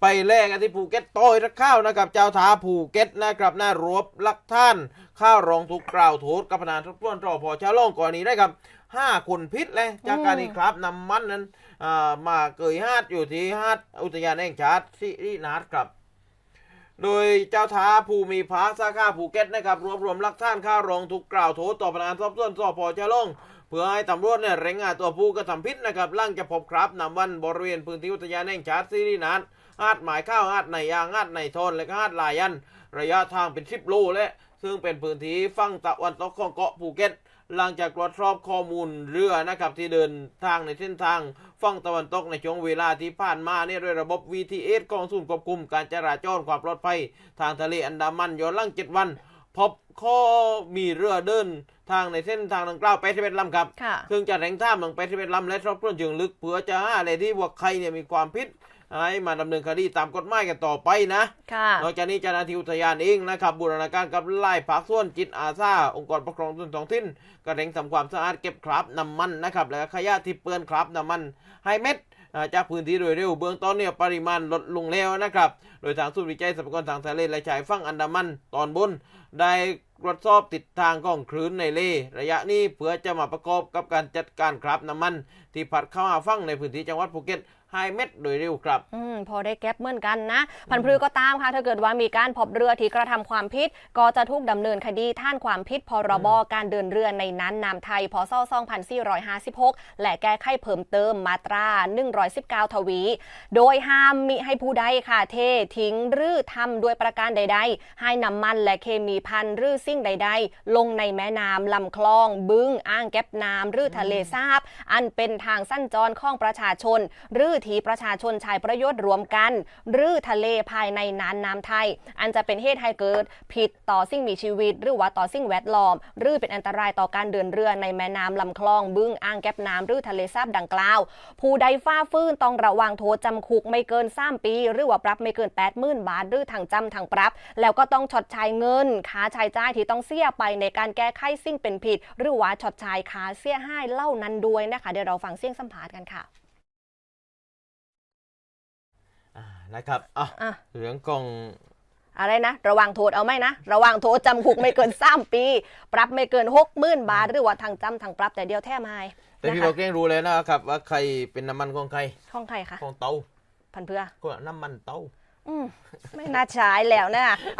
ไปแลกกันที่ภูเก็ตต้อยรักข้าวนะครับเจ้าท้าภูเก็ตนะครับหน้ารวบลักท่าน ข้าวรองทุกกล่าวโทษกับพนันทุกต้นรอพอชาวล่องก่อนนี้ได้ครับห้าคนพิษเลยจากการนี้ครับนำมันนั้นมาเกยฮาดอยู่ที่ฮาดอุทยานแห่งชาติสิรินาถครับโดยเจ้าท้าภูมิภาคสาขาภูเก็ตนะครับรวบรวมลักฐานข้าวรองทุกกล่าวโทษต่อพนักงานสอบสวนสพชะลงเพื่อให้ตำรวจเนี่ยเร่งหาตัวผู้กระทำผิดนะครับล่างจะพบครับนำวันบริเวณพื้นที่อุทยานแห่งชาติสิรินา ถหาดหมายข้าวหาดในยางหาดในโทนและก็หาดลายัน ระยะทางเป็นสิบโลและซึ่งเป็นพื้นที่ฝั่งตะวันตกของเกาะภูเก็ตหลังจากตรวจสอบข้อมูลเรือนะครับที่เดินทางในเส้นทางฝั่งตะวันตกในช่วงเวลาที่ผ่านมาเนี่ยด้วยระบบ VTS กองศูนย์ควบคุมการจราจรความปลอดภัย ทางทะเลอันดามันย้อนหลังเจ็ดวัน พบข้อมีเรือเดินทางในเส้นทางดังกล่าวไปที่เป็นลำครับค่ะซึ่งจะแรงท่ามลงไปที่เป็นลำและรอบต้นเชิงลึกเพื่อจะหาอะไรที่ว่าใครเนี่ยมีความผิด ให้มาดำเนินคดีตามกฎหมายกันต่อไปนะค่ะนอกจากนี้เจ้าหน้าที่อุทยานเองนะครับบูรณาการกับไล่ภาคส่วนจิตอาสาองค์กรปกครองส่วนท้องถิ่นก็เร่งทำความสะอาดเก็บคราบน้ำมันนะครับแล้วก็ขยะที่เปื้อนคราบน้ำมันให้เม็ดอ่าจากพื้นที่โดยเร็วเบื้องต้นเนี่ยปริมาณลดลงแล้วนะครับ โดยทางศูนย์วิจัยทรัพยากรทางทะเลและชายฝั่งอันดามันตอนบน ได้ตรวจสอบติดทางของคลื่นในเลระยะนี้เพื่อจะมาประกอบกับการจัดการคราบน้ำมัน ที่พัดเข้าหาฝั่งในพื้นที่จังหวัดภูเก็ต ให้เม็ดโดยเร็วครับอืมพอได้แก๊ปเหมือนกันนะ พันธุ์พลือก็ตามค่ะ ถ้าเกิดว่ามีการพบเรือที่กระทำความผิด ก็จะถูกดำเนินคดีท่านความผิดพรบการเดินเรือในนั้นนามไทยพศ2456 และแก้ไขเพิ่มเติมมาตรา 119 ทวี โดยห้ามมิให้ผู้ใดค่ะเททิ้งหรือทำด้วยประการใด ๆ ให้น้ำมันและเคมีพันหรือสิ่งใด ๆ ลงในแม่น้ำลำคลอง บึงอ่างเก็บน้ำหรือทะเลสาบ อันเป็นทางสั้นจรของประชาชน หรือที่ประชาชนใช้ประโยชน์รวมกัน หรือทะเลภายในน่านน้ำไทย อันจะเป็นเหตุให้เกิดผิดต่อสิ่งมีชีวิต หรือว่าต่อสิ่งแวดล้อม หรือเป็นอันตรายต่อการเดินเรือในแม่น้ำลำคลอง บึงอ่างเก็บน้ำหรือทะเลสาบดังกล่าว ผู้ใดฝ่าฝืนต้องระวังโทษจำคุกไม่เกิน3ปี หรือว่าปรับไม่เกิน80,000บาทหรือทางจำทางปรับ แล้วก็ต้องชดใช้เงินค่าใช้จ่ายที่ต้องเสียไปในการแก้ไขสิ่งเป็นผิด หรือว่าชดใช้ค่าเสียหายเล่านั้นด้วยนะคะเดี๋ยวเราฟังเสียงสัมภาษณ์กันค่ะ นะครับอะอะเรื่องของ อะไรนะ ระวังโทษเอาไหมนะ ระวังโทษจำคุกไม่เกิน 3 ปี ปรับไม่เกิน 60,000 บาท หรือว่าทางจำทางปรับแต่เดียวแท้ไม่แต่นะพี่คะบอกเร่งรู้เลยนะครับว่าใครเป็นน้ำมันของใครของใครคะของเตาพันเพื่อ ก็น้ำมันเตา อืมไม่น่าใช้แล้วนะ